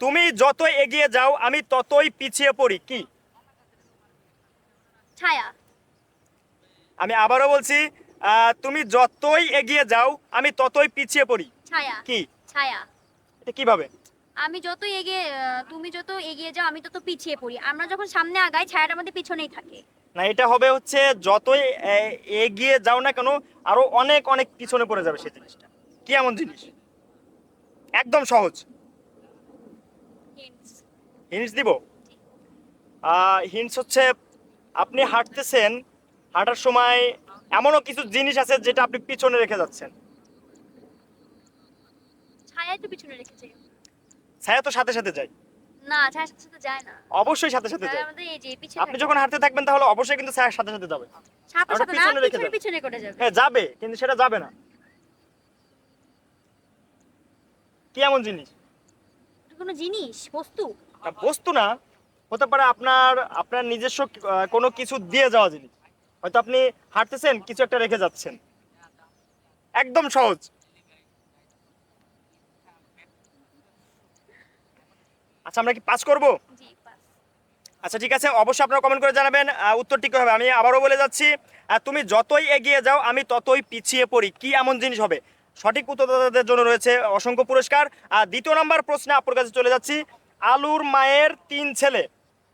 তুমি যত এগিয়ে যাও আমি ততই পিছিয়ে পড়ি। কি? ছায়া। আমি আবারও বলছি তুমি যতই এগিয়ে যাও আমি ততই পিছিয়ে পড়ি। ছায়া। কি? ছায়া। এটা কীভাবে? আমি যত এগিয়ে তুমি যত এগিয়ে যাও আমি তত পিছিয়ে পড়ি। আমরা যখন সামনে আগাই ছায়াটা আমাদের পিছনেই থাকে। না এটা হবে হচ্ছে যতই এগিয়ে যাও না কেন আরও অনেক অনেক পিছনে পড়ে যাবে সেই জিনিসটা। কি এমন জিনিস? একদম সহজ. হিন্টস দিব? হিন্টস হচ্ছে আপনি হাঁটতেছেন হাঁটার সময় এমনও কিছু জিনিস আছে যেটা আপনি পিছনে রেখে যাচ্ছেন। তো পিছনে ছায়া তো সাথে সাথে যায়। না ছায়ার সাথে সাথে যায় না। অবশ্যই সাথে সাথে যায়। আমাদের এই যে পিছনে আপনি যখন হাঁটতে থাকবেন তাহলে অবশ্যই কিন্তু সাথে সাথে যাবে। সাথে সাথে না পিছনে পিছনে করে যাবে। হ্যাঁ যাবে কিন্তু সেটা যাবে না। কি এমন জিনিস? কোনো জিনিস বস্তু? না, বস্তু না হতে পারে আপনার আপনার নিজস্ব আহ, কোনো কিছু দিয়ে যাওয়া জিনিস। হয়তো আপনি হাঁটতেছেন কিছু একটা রেখে যাচ্ছেন। একদম সহজ। আচ্ছা আমরা কি পাস করব? জি পাস। আচ্ছা ঠিক আছে অবশ্যই আপনারা কমেন্ট করে জানাবেন আহ, উত্তরটি কি হবে। আমি আবারও বলে যাচ্ছি আহ, তুমি যতই এগিয়ে যাও আমি ততই পিছিয়ে পড়ি। কি এমন জিনিস হবে? সঠিক উত্তরদাতাদের জন্য রয়েছে অসংখ্য পুরস্কার। আর দ্বিতীয় নম্বর প্রশ্নে আপনার কাছে চলে যাচ্ছি। আলুর মায়ের তিন ছেলে।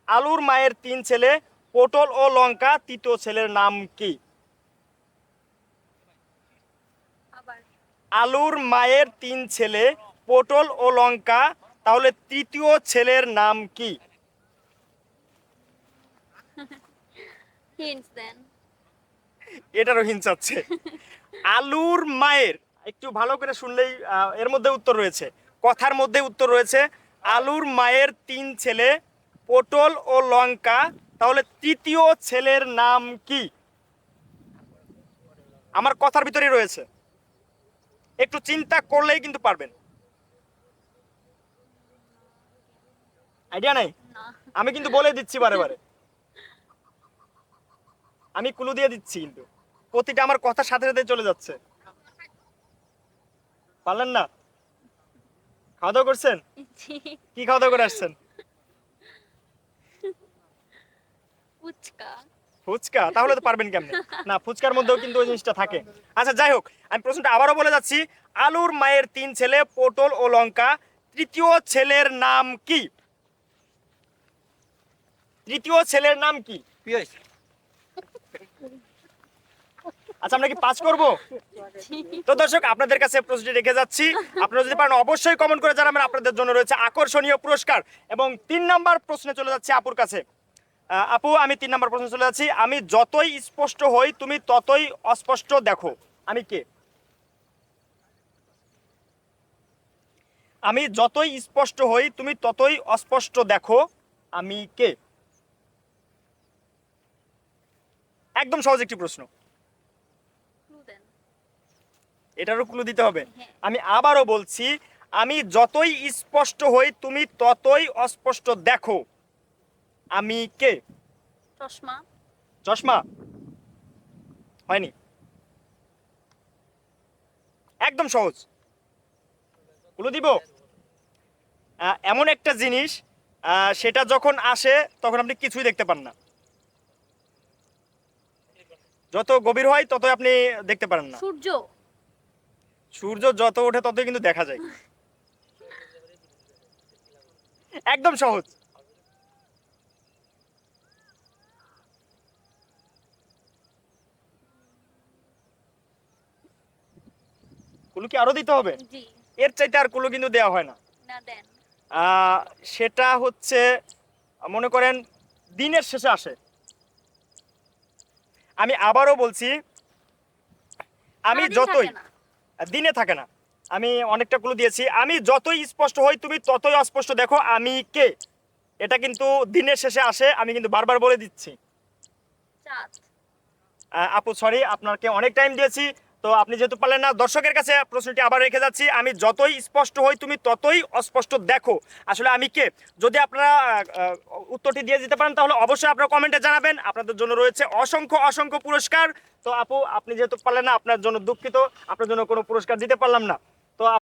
আলুর মায়ের তিন ছেলে পটল ও লঙ্কা। তৃতীয় ছেলের নাম কি? আলুর মায়ের তিন ছেলে পটল ও লঙ্কা। তাহলে তৃতীয় ছেলের নাম কি? এটারও হিংস আছে। আলুর মায়ের একটু ভালো করে শুনলেই এর মধ্যে উত্তর রয়েছে। কথার মধ্যে উত্তর রয়েছে আলুর মায়ের তিন ছেলে পটল ও লঙ্কা। তাহলে তৃতীয় ছেলের নাম কি? আমার কথার ভিতরেই রয়েছে। একটু চিন্তা করলেই কিন্তু পারবেন। আইডিয়া নাই? আমি কিন্তু বলে দিচ্ছি বারে বারে। আমি কুলু দিয়ে দিচ্ছি কিন্তু। প্রতিটা আমার কথার সাথে সাথে চলে যাচ্ছে। পারলেন না? খাওয়া দাওয়া করছেন? জি। কি খাওয়া দাওয়া করে আসছেন? ফুচকা। ফুচকা? তাহলে তো পারবেন কেমনে? না ফুচকার মধ্যেও কিন্তু ওই জিনিসটা থাকে। আচ্ছা যাই হোক আমি প্রশ্নটা আবারও বলে যাচ্ছি। আলুর মায়ের তিন ছেলে পটল ও লঙ্কা। তৃতীয় ছেলের নাম কি? তৃতীয় ছেলের নাম কি? আচ্ছা আমরা কি পাস করব? তো দর্শক, আপনাদের কাছে প্রশ্নটি রেখে যাচ্ছি। আপনারা যদি পারেন, অবশ্যই কমেন্ট করে জানাবেন। আপনাদের জন্য রয়েছে আকর্ষণীয় পুরস্কার। এবং তিন নাম্বার প্রশ্নে চলে যাচ্ছে আপুর কাছে। আপু, আমি তিন নাম্বার প্রশ্নে চলে যাচ্ছি। আমি যতই স্পষ্ট হই, তুমি ততই অস্পষ্ট দেখো। আমি কে? আমি যতই স্পষ্ট হই, তুমি ততই অস্পষ্ট দেখো। আমি কে? একদম সহজ একটি প্রশ্ন ক্লু দেন এটারও ক্লু দিতে হবে। হ্যাঁ। আমি আবারও বলছি আমি যতই স্পষ্ট হই তুমি ততই অস্পষ্ট দেখো। আমি কে? চশমা। চশমা? হয়নি। একদম সহজ। ক্লু দিব? এমন একটা জিনিস আহ, সেটা যখন আসে তখন আপনি কিছুই দেখতে পান না। যত গভীর হয় ততই আপনি দেখতে পারেন না। সূর্য। সূর্য যত ওঠে ততই কিন্তু দেখা যায়। একদম সহজ। কুলু কি আরও দিতে হবে? এর চাইতে আর কুলু কিন্তু দেওয়া হয় না। সেটা হচ্ছে মনে করেন দিনের শেষে আসে। আমি আবারও বলছি আমি যতই। দিনে থাকে না। আমি অনেকটা ক্লু দিয়েছি। আমি যতই স্পষ্ট হই তুমি ততই অস্পষ্ট দেখো আমি কে। এটা কিন্তু দিনের শেষে আসে আমি কিন্তু বারবার বলে দিচ্ছি। আপু সরি আপনাকে অনেক টাইম দিয়েছি। তো আপনি যেহেতু পারলেন না, দর্শকের কাছে প্রশ্নটি আবার রেখে যাচ্ছি। আমি যতই স্পষ্ট হই, তুমি ততই অস্পষ্ট দেখো। আসলে আমি কে? যদি আপনারা উত্তরটি দিয়ে দিতে পারেন, তাহলে অবশ্যই আপনারা কমেন্টে জানাবেন। আপনাদের জন্য রয়েছে অসংখ্য অসংখ্য পুরস্কার। তো আপু, আপনি যেহেতু পারলেন না, আপনার জন্য দুঃখিত। আপনার জন্য কোনো পুরস্কার দিতে পারলাম না।